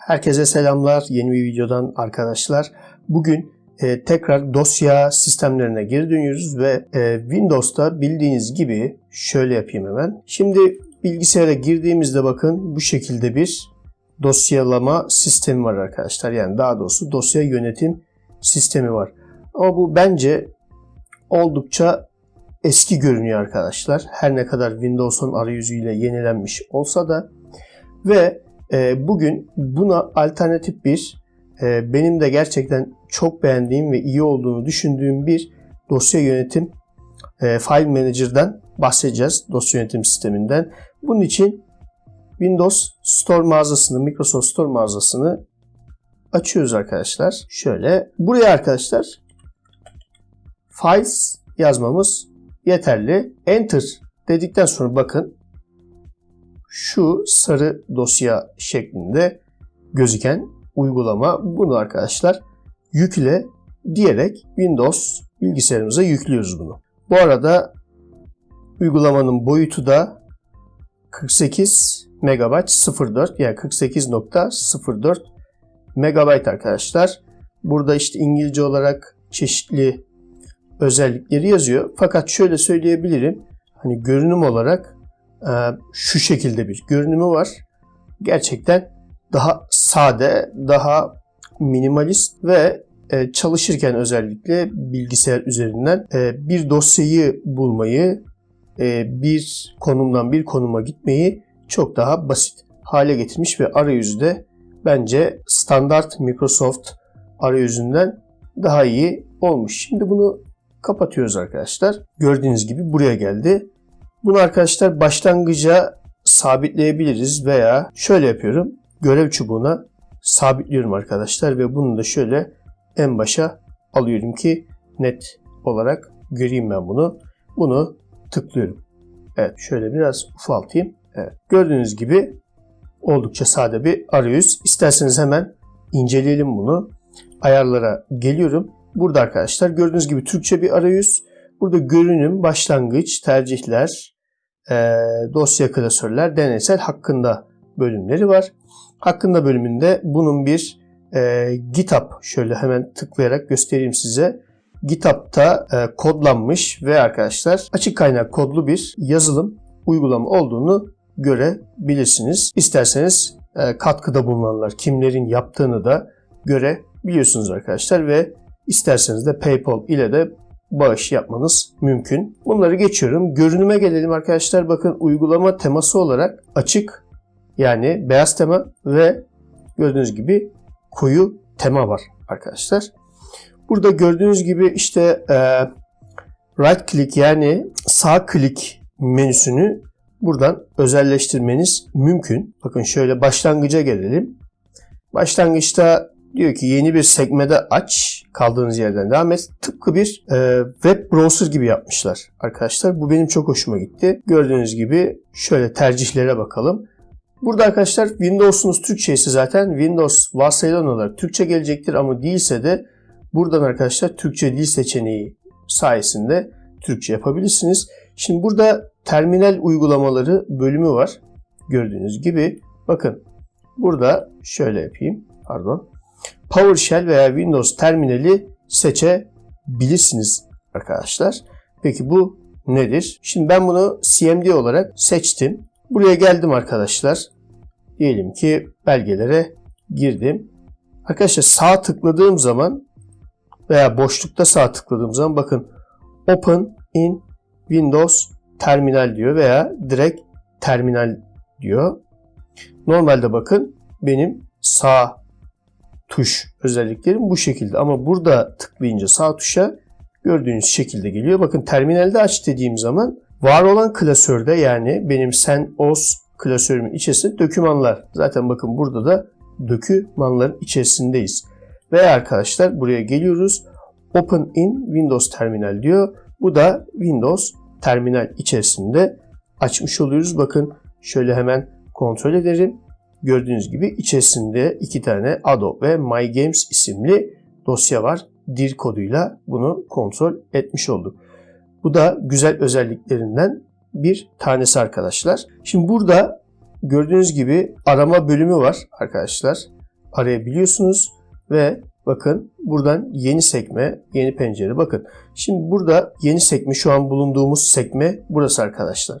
Herkese selamlar. Yeni bir videodan arkadaşlar. Bugün e, tekrar dosya sistemlerine geri dönüyoruz ve e, Windows'ta bildiğiniz gibi şöyle yapayım hemen. Şimdi bilgisayara girdiğimizde bakın bu şekilde bir dosyalama sistemi var arkadaşlar. Yani daha doğrusu dosya yönetim sistemi var. Ama bu bence oldukça eski görünüyor arkadaşlar. Her ne kadar Windows'un arayüzüyle yenilenmiş olsa da ve e, bugün buna alternatif bir e, benim de gerçekten çok beğendiğim ve iyi olduğunu düşündüğüm bir dosya yönetim e, File Manager'dan bahsedeceğiz. Dosya yönetim sisteminden. Bunun için Windows Store mağazasını, Microsoft Store mağazasını açıyoruz arkadaşlar. Şöyle. Buraya arkadaşlar Files yazmamız yeterli. Enter dedikten sonra bakın şu sarı dosya şeklinde gözüken uygulama. Bunu arkadaşlar yükle diyerek Windows bilgisayarımıza yüklüyoruz bunu. Bu arada uygulamanın boyutu da 48 MB 04 yani 48.04 MB arkadaşlar. Burada işte İngilizce olarak çeşitli özellikleri yazıyor. Fakat şöyle söyleyebilirim. Hani görünüm olarak şu şekilde bir görünümü var. Gerçekten daha sade, daha minimalist ve e, çalışırken özellikle bilgisayar üzerinden e, bir dosyayı bulmayı, bir konumdan bir konuma gitmeyi çok daha basit hale getirmiş ve arayüzde bence standart Microsoft arayüzünden daha iyi olmuş. Şimdi bunu kapatıyoruz arkadaşlar. Gördüğünüz gibi buraya geldi. Bunu arkadaşlar başlangıca sabitleyebiliriz veya şöyle yapıyorum. Görev çubuğuna sabitliyorum arkadaşlar ve bunu da şöyle en başa alıyorum ki net olarak göreyim ben bunu. Bunu tıklıyorum. Evet şöyle biraz ufaltayım. Evet gördüğünüz gibi oldukça sade bir arayüz. İsterseniz hemen inceleyelim bunu. Ayarlara geliyorum. Burada arkadaşlar gördüğünüz gibi Türkçe bir arayüz. Burada görünüm, başlangıç, tercihler, e, dosya klasörler, deneysel hakkında bölümleri var. Hakkında bölümünde bunun bir e, GitHub şöyle hemen tıklayarak göstereyim size. GitHub'ta e, kodlanmış ve arkadaşlar açık kaynak kodlu bir yazılım uygulama olduğunu görebilirsiniz. İsterseniz e, katkıda bulunanlar kimlerin yaptığını da görebiliyorsunuz arkadaşlar ve isterseniz de PayPal ile de bağış yapmanız mümkün. Bunları geçiyorum. Görünüme gelelim arkadaşlar. Bakın uygulama teması olarak açık yani beyaz tema ve gördüğünüz gibi koyu tema var arkadaşlar. Burada gördüğünüz gibi işte e, right click yani sağ klik menüsünü buradan özelleştirmeniz mümkün. Bakın şöyle başlangıca gelelim. Başlangıçta Diyor ki yeni bir sekmede aç, kaldığınız yerden devam et. Tıpkı bir e, web browser gibi yapmışlar arkadaşlar. Bu benim çok hoşuma gitti. Gördüğünüz gibi şöyle tercihlere bakalım. Burada arkadaşlar Windows'unuz Türkçe ise zaten Windows varsayılan olarak Türkçe gelecektir ama değilse de buradan arkadaşlar Türkçe dil seçeneği sayesinde Türkçe yapabilirsiniz. Şimdi burada terminal uygulamaları bölümü var. Gördüğünüz gibi bakın burada şöyle yapayım. Pardon. PowerShell veya Windows terminali seçebilirsiniz arkadaşlar. Peki bu nedir? Şimdi ben bunu CMD olarak seçtim. Buraya geldim arkadaşlar. Diyelim ki belgelere girdim. Arkadaşlar sağ tıkladığım zaman veya boşlukta sağ tıkladığım zaman bakın Open in Windows Terminal diyor veya direkt Terminal diyor. Normalde bakın benim sağ tuş özelliklerim bu şekilde. Ama burada tıklayınca sağ tuşa gördüğünüz şekilde geliyor. Bakın terminalde aç dediğim zaman var olan klasörde yani benim sen os klasörümün içerisinde dokümanlar. Zaten bakın burada da dokümanların içerisindeyiz. Veya arkadaşlar buraya geliyoruz. Open in Windows Terminal diyor. Bu da Windows Terminal içerisinde açmış oluyoruz. Bakın şöyle hemen kontrol ederim. Gördüğünüz gibi içerisinde iki tane Adobe ve My Games isimli dosya var. Dir koduyla bunu kontrol etmiş olduk. Bu da güzel özelliklerinden bir tanesi arkadaşlar. Şimdi burada gördüğünüz gibi arama bölümü var arkadaşlar. arayabiliyorsunuz ve bakın buradan yeni sekme, yeni pencere. Bakın şimdi burada yeni sekme şu an bulunduğumuz sekme burası arkadaşlar.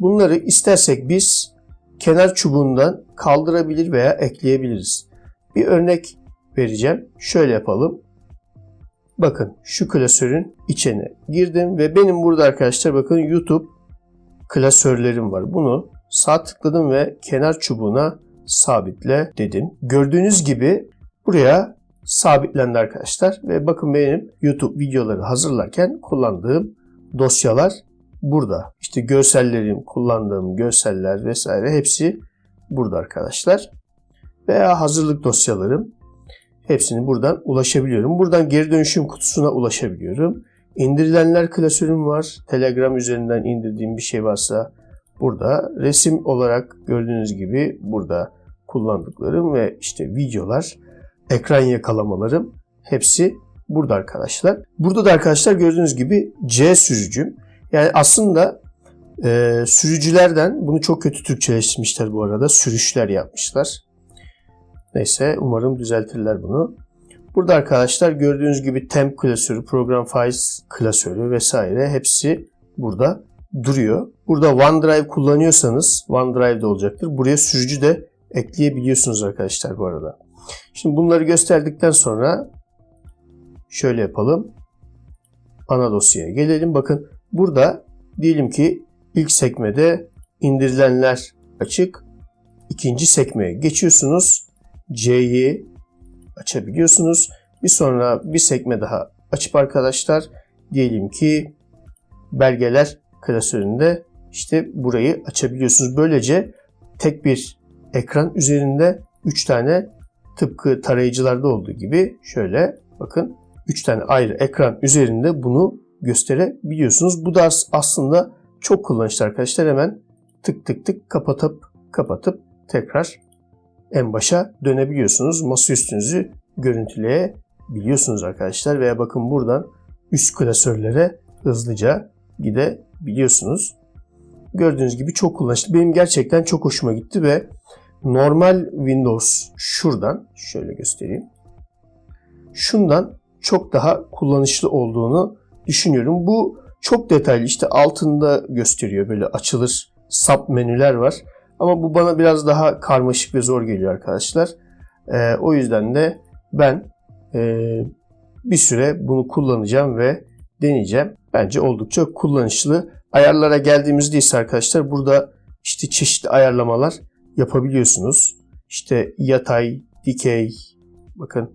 Bunları istersek biz kenar çubuğundan kaldırabilir veya ekleyebiliriz. Bir örnek vereceğim. Şöyle yapalım. Bakın şu klasörün içine girdim ve benim burada arkadaşlar bakın YouTube klasörlerim var. Bunu sağ tıkladım ve kenar çubuğuna sabitle dedim. Gördüğünüz gibi buraya sabitlendi arkadaşlar ve bakın benim YouTube videoları hazırlarken kullandığım dosyalar burada. İşte görsellerim, kullandığım görseller vesaire hepsi burada arkadaşlar. Veya hazırlık dosyalarım hepsini buradan ulaşabiliyorum. Buradan geri dönüşüm kutusuna ulaşabiliyorum. İndirilenler klasörüm var. Telegram üzerinden indirdiğim bir şey varsa burada. Resim olarak gördüğünüz gibi burada kullandıklarım ve işte videolar, ekran yakalamalarım hepsi burada arkadaşlar. Burada da arkadaşlar gördüğünüz gibi C sürücüm. Yani aslında e, sürücülerden bunu çok kötü Türkçeleştirmişler bu arada. Sürüşler yapmışlar. Neyse umarım düzeltirler bunu. Burada arkadaşlar gördüğünüz gibi temp klasörü, program files klasörü vesaire hepsi burada duruyor. Burada OneDrive kullanıyorsanız OneDrive'de olacaktır. Buraya sürücü de ekleyebiliyorsunuz arkadaşlar bu arada. Şimdi bunları gösterdikten sonra şöyle yapalım. Ana dosyaya gelelim. Bakın burada diyelim ki ilk sekmede indirilenler açık. İkinci sekmeye geçiyorsunuz. C'yi açabiliyorsunuz. Bir sonra bir sekme daha açıp arkadaşlar diyelim ki belgeler klasöründe işte burayı açabiliyorsunuz. Böylece tek bir ekran üzerinde 3 tane tıpkı tarayıcılarda olduğu gibi şöyle bakın 3 tane ayrı ekran üzerinde bunu gösterebiliyorsunuz. Bu da aslında çok kullanışlı arkadaşlar. Hemen tık tık tık kapatıp kapatıp tekrar en başa dönebiliyorsunuz. Masa üstünüzü görüntüleyebiliyorsunuz arkadaşlar. Veya bakın buradan üst klasörlere hızlıca gidebiliyorsunuz. Gördüğünüz gibi çok kullanışlı. Benim gerçekten çok hoşuma gitti ve normal Windows şuradan şöyle göstereyim. Şundan çok daha kullanışlı olduğunu düşünüyorum. Bu çok detaylı işte altında gösteriyor böyle açılır sub menüler var. Ama bu bana biraz daha karmaşık ve zor geliyor arkadaşlar. Ee, o yüzden de ben e, bir süre bunu kullanacağım ve deneyeceğim. Bence oldukça kullanışlı. Ayarlara geldiğimizde ise arkadaşlar burada işte çeşitli ayarlamalar yapabiliyorsunuz. İşte yatay, dikey, bakın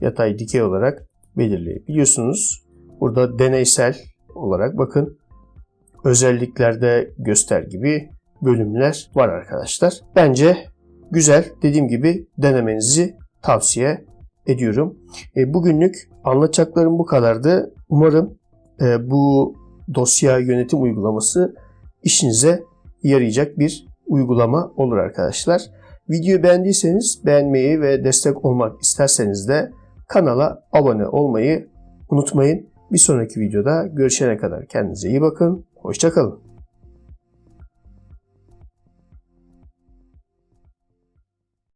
yatay, dikey olarak belirleyebiliyorsunuz. Burada deneysel olarak bakın özelliklerde göster gibi bölümler var arkadaşlar. Bence güzel. Dediğim gibi denemenizi tavsiye ediyorum. E, bugünlük anlatacaklarım bu kadardı. Umarım e, bu dosya yönetim uygulaması işinize yarayacak bir uygulama olur arkadaşlar. Videoyu beğendiyseniz beğenmeyi ve destek olmak isterseniz de kanala abone olmayı unutmayın. Bir sonraki videoda görüşene kadar kendinize iyi bakın. Hoşçakalın.